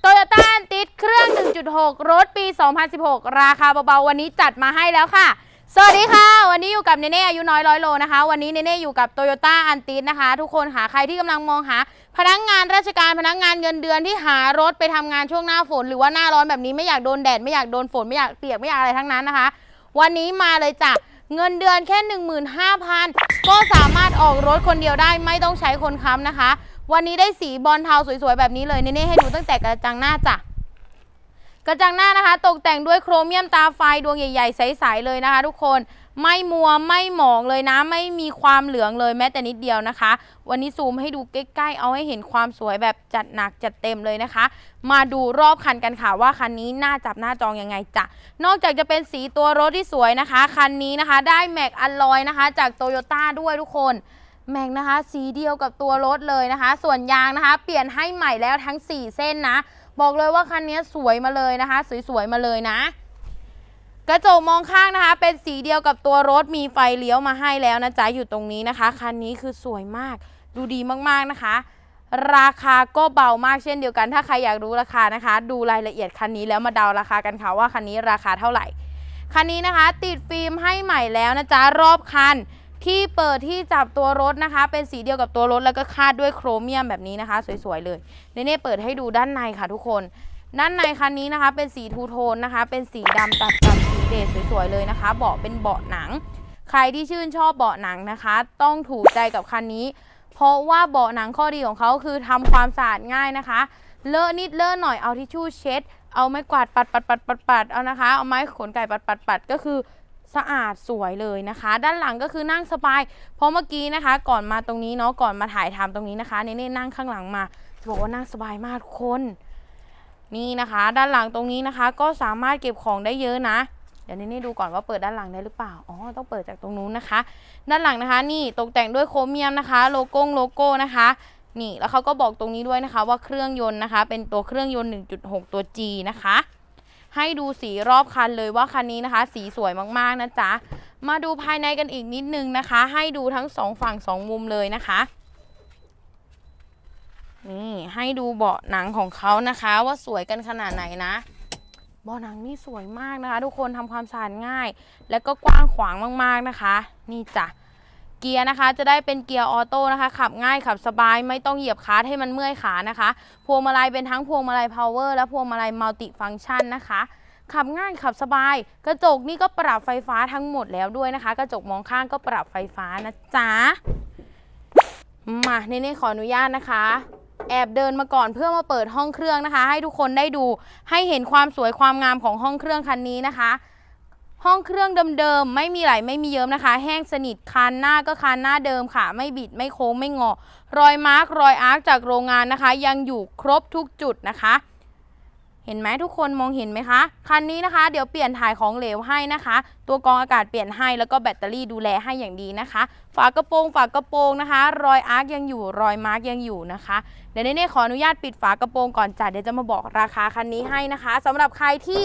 โตโยต้าติดเครื่อง 1.6 รถปี 2016 ราคาเบาๆ วันนี้จัดมาให้แล้วค่ะ สวัสดีค่ะ วันนี้อยู่กับเนเน่อายุน้อยร้อยโลนะคะ วันนี้เนเน่อยู่กับโตโยต้าอันติสนะคะ ทุกคนค่ะ ใครที่กำลังมองหา พนักงานราชการพนักงานเงินเดือนที่หารถไปทำงานช่วงหน้าฝน หรือว่าหน้าร้อนแบบนี้ไม่อยากโดนแดดไม่อยากโดนฝนไม่อยากเปียกไม่อยากอะไรทั้งนั้นนะคะ วันนี้มาเลยจ้ะ เงินเดือนแค่ 15,000 ก็สามารถออกรถคนเดียวได้ไม่ต้องใช้คนค้ำนะคะ วันนี้ได้สีบอลเทาสวยๆ แบบนี้เลยเน่ๆให้ดูตั้งแต่กระจังหน้าจ้ะ กระจังหน้านะคะ ตกแต่งด้วยโครเมียมตาไฟดวงใหญ่ ๆ ใส ๆ เลยนะคะ ทุกคนไม่มัวไม่หมองเลยนะ ไม่มีความเหลืองเลยแม้แต่นิดเดียวนะคะ วันนี้ซูมให้ดูใกล้ ๆ เอาให้เห็นความสวยแบบจัดหนักจัดเต็มเลยนะคะ มาดูรอบคันกันค่ะว่าคันนี้น่าจับหน้าจองยังไงจ้ะนอกจากจะเป็นสีตัวรถที่สวยนะคะ คันนี้นะคะได้แม็กอัลลอยนะคะ จากโตโยต้าด้วยทุกคนแม็กนะคะ สีเดียวกับตัวรถเลยนะคะ ส่วนยางนะคะ เปลี่ยนให้ใหม่แล้วทั้ง 4 เส้นนะ บอกเลยว่าคันนี้สวยมาเลยนะคะ สวยๆมาเลยนะ กระจกมองข้างนะคะ เป็นสีเดียวกับตัวรถมีไฟเลี้ยวมาให้แล้วนะจ๊ะอยู่ตรงนี้นะคะคันนี้คือสวยมาก ดูดีมากๆนะคะ ราคาก็เบามากเช่นเดียวกัน ถ้าใครอยากรู้ราคานะคะ ดูรายละเอียดคันนี้แล้วมาเดาราคากันค่ะว่าคันนี้ราคาเท่าไหร่คันนี้นะคะ ติดฟิล์มให้ใหม่แล้วนะจ๊ะรอบคัน ที่เปิดที่จับตัวรถนะคะ เป็นสีเดียวกับตัวรถแล้วก็คาดด้วยโครเมียมแบบนี้นะคะ สวยๆเลยเนเน่เปิดให้ดูด้านในค่ะทุกคน ด้านในคันนี้นะคะ เป็นสีทูโทนนะคะ เป็นสีดำตัดกับสีเบจสวยๆเลยนะคะ เบาะเป็นเบาะหนัง ใครที่ชื่นชอบเบาะหนังนะคะ ต้องถูกใจกับคันนี้ เพราะว่าเบาะหนังข้อดีของเขาคือทำความสะอาดง่ายนะคะ เลอะนิดเลอะหน่อยเอาทิชชู่เช็ด เอาไม้กวาดปัดปัดปัดปัดปัดเอานะคะ เอาไม้ขนไก่ปัดปัดปัดก็คือ สะอาดสวยเลยนะคะ ด้านหลังก็คือนั่งสบาย เพราะเมื่อกี้นะคะ ก่อนมาตรงนี้เนาะก่อนมาถ่ายทำตรงนี้นะคะเนเน่นั่งข้างหลังมาจะบอกว่านั่งสบายมากทุกคนนี่นะคะ ด้านหลังตรงนี้นะคะ ก็สามารถเก็บของได้เยอะนะเดี๋ยวเนเน่ดูก่อนว่าเปิดด้านหลังได้หรือเปล่า อ๋อ ต้องเปิดจากตรงนู้นนะคะ ด้านหลังนะคะ นี่ตกแต่งด้วยโครเมียมนะคะ โลโก้โลโก้นะคะ นี่ แล้วเขาก็บอกตรงนี้ด้วยนะคะ ว่าเครื่องยนต์นะคะ เป็นตัวเครื่องยนต์ 1.6 ตัว G นะคะ ให้ดูสีรอบคันเลยว่าคันนี้นะคะ สีสวยมากๆนะจ๊ะ มาดูภายในกันอีกนิดนึงนะคะ ให้ดูทั้งสองฝั่งสองมุมเลยนะคะนี่ให้ดูเบาะหนังของเขานะคะ ว่าสวยกันขนาดไหนนะเบาะหนังนี่สวยมากนะคะ ทุกคนทำความสะอาดง่าย และก็กว้างขวางมากๆนะคะ นี่จ้ะ กียร์นะคะ จะได้เป็นเกียร์ออโต้นะคะ ขับง่ายขับสบายไม่ต้องเหยียบคลัตช์ให้มันเมื่อยขานะคะ พวงมาลัยเป็นทั้งพวงมาลัยพาวเวอร์และพวงมาลัยมัลติฟังก์ชันนะคะขับง่ายขับสบาย กระจกนี่ก็ปรับไฟฟ้าทั้งหมดแล้วด้วยนะคะ กระจกมองข้างก็ปรับไฟฟ้านะจ๊ะมาเนเน่ขออนุญาตนะคะ แอบเดินมาก่อนเพื่อมาเปิดห้องเครื่องนะคะ ให้ทุกคนได้ดูให้เห็นความสวยความงามของห้องเครื่องคันนี้นะคะ ห้องเครื่องเดิมๆ ไม่มีไหลไม่มีเยิ้มนะคะ แห้งสนิทคานหน้าก็คานหน้าเดิมค่ะ ไม่บิดไม่โค้งไม่งอ รอยมาร์กรอยอาร์คจากโรงงานนะคะ ยังอยู่ครบทุกจุดนะคะ เห็นไหมทุกคนมองเห็นไหมคะคันนี้นะคะ เดี๋ยวเปลี่ยนถ่ายของเหลวให้นะคะ ตัวกรองอากาศเปลี่ยนให้แล้วก็แบตเตอรี่ดูแลให้อย่างดีนะคะ ฝากระโปรงฝากระโปรงนะคะ รอยอาร์คยังอยู่รอยมาร์กยังอยู่นะคะเดี๋ยวเน่ๆขออนุญาตปิดฝากระโปรงก่อนจ้ะเดี๋ยวจะมาบอกราคาคันนี้ให้นะคะสำหรับใครที่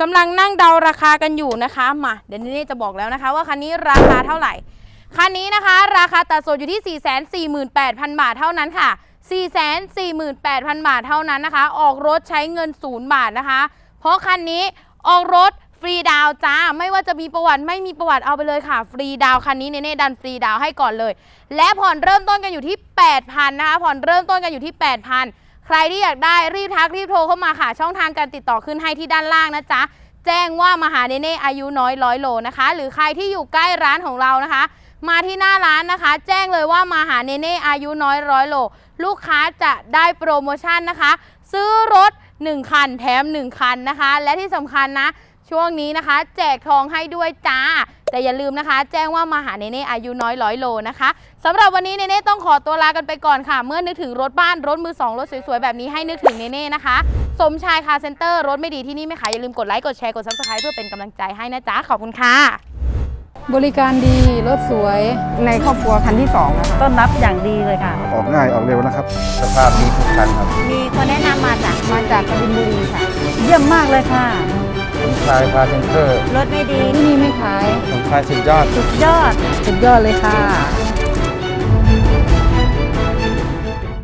กำลังนั่งเดาราคากันอยู่นะคะมาเดี๋ยวเน่ๆจะบอกแล้วนะคะ ว่าคันนี้ราคาเท่าไหร่คันนี้นะคะ ราคาตัดส่วนอยู่ที่ 448,000 บาทเท่านั้นค่ะ 448,000 บาทเท่านั้นนะคะ ออกรถใช้เงินศูนย์บาทนะคะ เพราะคันนี้ออกรถฟรีดาวจ้า ไม่ว่าจะมีประวัติไม่มีประวัติเอาไปเลยค่ะ ฟรีดาวคันนี้เน่ดันฟรีดาวให้ก่อนเลย และผ่อนเริ่มต้นกันอยู่ที่ 8,000นะคะ ผ่อนเริ่มต้นกันอยู่ที่ 8,000 ใครที่อยากได้รีบทักรีบโทรเข้ามาค่ะ ช่องทางการติดต่อขึ้นให้ที่ด้านล่างนะจ๊ะ แจ้งว่ามาหาเนเน่อายุน้อยร้อยโลนะคะ หรือใครที่อยู่ใกล้ร้านของเรานะคะ มาที่หน้าร้านนะคะ แจ้งเลยว่ามาหาเนเน่อายุน้อยร้อยโล ลูกค้าจะได้โปรโมชั่นนะคะ ซื้อรถ 1 คันแถม 1 คันนะคะ และที่สำคัญนะ ช่วงนี้นะคะ แจกทองให้ด้วยจ้า แต่อย่าลืมนะคะ แจ้งว่ามาหาเนเน่อายุน้อยร้อยโลนะคะสำหรับวันนี้เนเน่ต้องขอตัวลากันไปก่อนค่ะ เมื่อนึกถึงรถบ้านรถมือสองรถสวยๆแบบนี้ให้นึกถึงเนเน่นะคะสมชายคาเซ็นเตอร์รถไม่ดีที่นี่ไม่ขายอย่าลืมกดไลค์กดแชร์กดซับสไครต์เพื่อเป็นกำลังใจให้นะจ๊ะขอบคุณค่ะ บริการดีรถสวยในครอบครัวคันที่2นะคะต้อนรับอย่างดีเลยค่ะ ออกง่ายออกเร็วนะครับ สภาพดีทุกคันครับ มีคนแนะนำมาจากมาจากกบินบุรีค่ะ เยี่ยมมากเลยค่ะผมชายพาเซนเตอร์รถไม่ดีที่นี่ไม่ขายผมชายสุดยอดสุดยอดสุดยอดเลยค่ะ